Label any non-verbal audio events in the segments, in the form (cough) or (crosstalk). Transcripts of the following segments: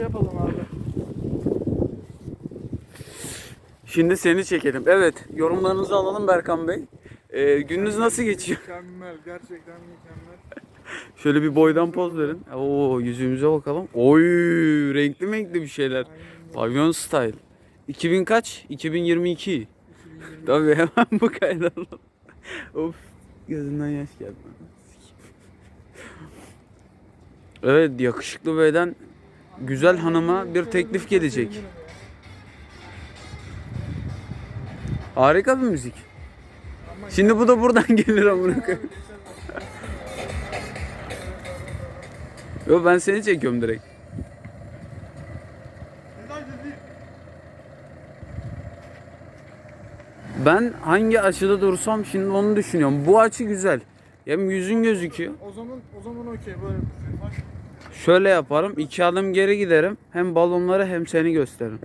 şey yapalım abi. Şimdi seni çekelim. Evet, yorumlarınızı alalım Berkan Bey. Ee, gününüz nasıl geçiyor? Mükemmel. Gerçekten mükemmel. (laughs) Şöyle bir boydan poz verin. Oo, yüzümüze bakalım. Oy, renkli renkli bir şeyler. Pavyon style. 2000 kaç? 2022. Tabii hemen bu kaydalım. of, gözünden yaş geldi. (laughs) Evet, yakışıklı beyden güzel hanıma bir teklif gelecek. Harika bir müzik. Şimdi bu da buradan (laughs) gelir amına koyayım. Yo ben seni çekiyorum direkt. Ben hangi açıda dursam şimdi onu düşünüyorum. Bu açı güzel. Hem yüzün gözüküyor. O zaman o zaman okey böyle. Şöyle yaparım. iki adım geri giderim. Hem balonları hem seni gösteririm.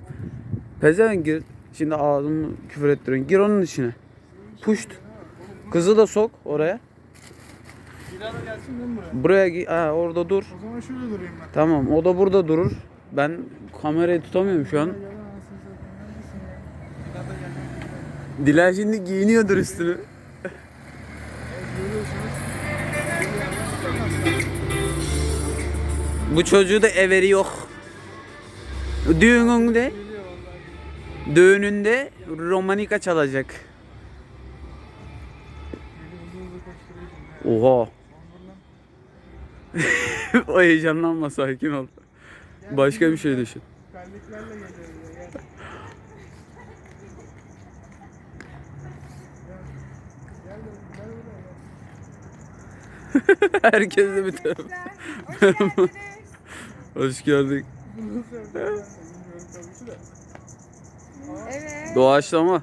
Pezevenk gir. Şimdi ağzımı küfür ettiriyorsun. Gir onun içine. Puşt. Kızı da sok oraya. Dilara gelsin değil mi buraya? Buraya gi- ha, orada dur. O zaman şöyle durayım ben. Tamam o da burada durur. Ben kamerayı tutamıyorum şu an. Gel lan anasını satayım. Neredesin ya? Dilara gel. Dila şimdi giyiniyordur üstünü. Bu çocuğu da everi yok. Düğününde, düğününde romanika çalacak. Oha. (laughs) O heyecanlanma sakin ol. Başka bir şey düşün. Terliklerle geliyor ya. Gel. Gel, gel buraya. Herkes de bir taraf. Hoş gördük. Evet. Doğaçlama.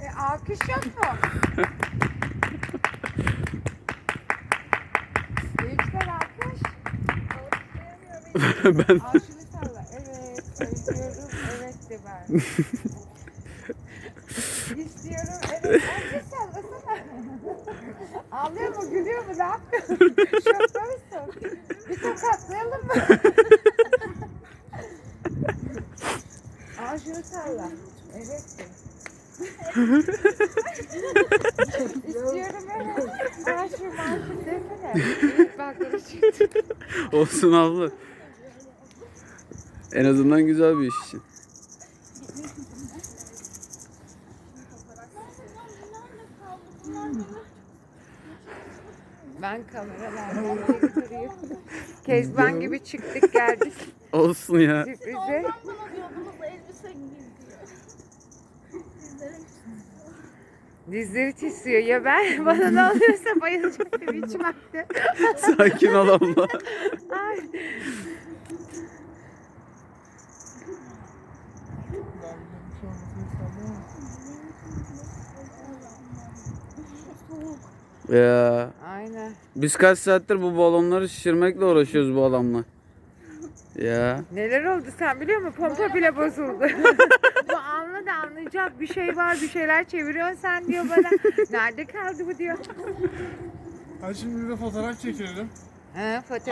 E, alkış yok mu? Gençler alkış. (laughs) ben Al (laughs) şunu salla. Evet. Söylüyorum. Evet ben. (laughs) İstiyorum. Evet. Alkış sallasana. Ağlıyor mu? Gülüyor mu? Ne yapıyorsun? Şokta mısın? Bir tokatlayalım mı? (laughs) Al şunu salla. Evet. İstiyorum evet. Maaşım maaşım desene. Evet bak olsun abla. En azından güzel bir iş için. Ben kameralardan duruyorum. (laughs) Kezban gibi çıktık geldik (laughs) Olsun ya. sürprize. Bana diyordunuz elbise giy diyor. Sizlerin Dizleri titriyor. Ya ben (laughs) bana ne oluyorsa bayılacak bir biçim aktı. Sakin ol abla. Ay. Daha güzel bir şey olmasını isterdim ama. Ya Aynen. biz kaç saattir bu balonları şişirmekle uğraşıyoruz bu adamla. Ya. Neler oldu sen biliyor musun? Pompa bile bozuldu. (laughs) bu anla da anlayacak bir şey var bir şeyler çeviriyorsun sen diyor bana. Nerede kaldı bu diyor. Hadi şimdi bir de fotoğraf çekelim. He, fotoğraf